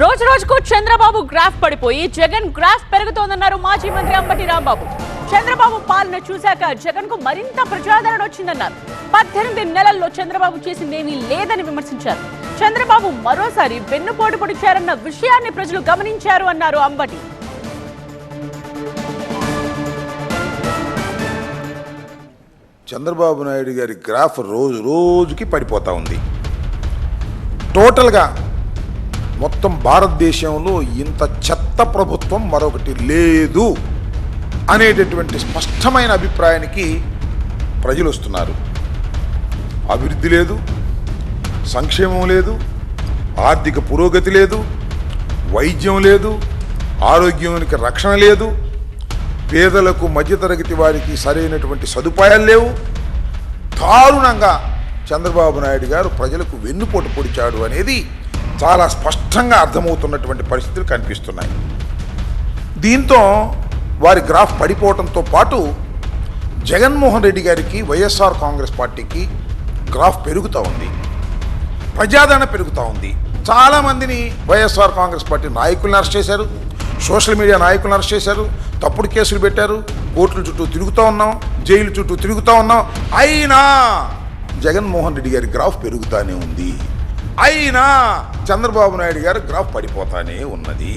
రోజు రోజుకు చంద్రబాబు గ్రాఫ్ పడిపోయి జగన్ గ్రాఫ్ పెరుగుతోందన్నారు మాజీ మంత్రి అంబటి రాంబాబు. చంద్రబాబు పాలన చూశాక జగన్కు మరింత ప్రజాదరణ వచ్చిందన్నారు. పద్దెనిమిది నెలల్లో చంద్రబాబు చేసిందేమీ లేదని విమర్శించారు. చంద్రబాబు మరోసారి వెన్నుపోటు పొడిచారన్న విషయాన్ని ప్రజలు గమనించారు అన్నారు అంబటి. చంద్రబాబు నాయుడు గారి గ్రాఫ్ రోజు రోజుకి పడిపోతూ ఉంది. టోటల్గా మొత్తం భారతదేశంలో ఇంత చెత్త ప్రభుత్వం మరొకటి లేదు అనేటటువంటి స్పష్టమైన అభిప్రాయానికి ప్రజలు వస్తున్నారు. అభివృద్ధి లేదు సంక్షేమం లేదు ఆర్థిక పురోగతి లేదు వైద్యం లేదు ఆరోగ్యానికి రక్షణ లేదు పేదలకు మధ్యతరగతి వారికి సరైనటువంటి సదుపాయాలు లేవు. దారుణంగా చంద్రబాబు నాయుడు గారు ప్రజలకు వెన్నుపోటు పొడిచాడు అనేది చాలా స్పష్టంగా అర్థమవుతున్నటువంటి పరిస్థితులు కనిపిస్తున్నాయి. దీంతో వారి గ్రాఫ్ పడిపోవడంతో పాటు జగన్మోహన్ రెడ్డి గారికి వైఎస్ఆర్ కాంగ్రెస్ పార్టీకి గ్రాఫ్ పెరుగుతూ ఉంది. ప్రజాదరణ పెరుగుతూ ఉంది. చాలా మందిని వైఎస్ఆర్ కాంగ్రెస్ పార్టీ నాయకులను అరెస్ట్ చేశారు. సోషల్ మీడియా నాయకులను అరెస్ట్ చేశారు. తప్పుడు కేసులు పెట్టారు. కోర్టుల చుట్టూ తిరుగుతూ ఉన్నాం. జైలు చుట్టూ తిరుగుతూ ఉన్నాం. అయినా జగన్మోహన్ రెడ్డి గారి గ్రాఫ్ పెరుగుతూనే ఉంది. అయినా చంద్రబాబు నాయుడు గారు గ్రాఫ్ పడిపోతానే ఉన్నది.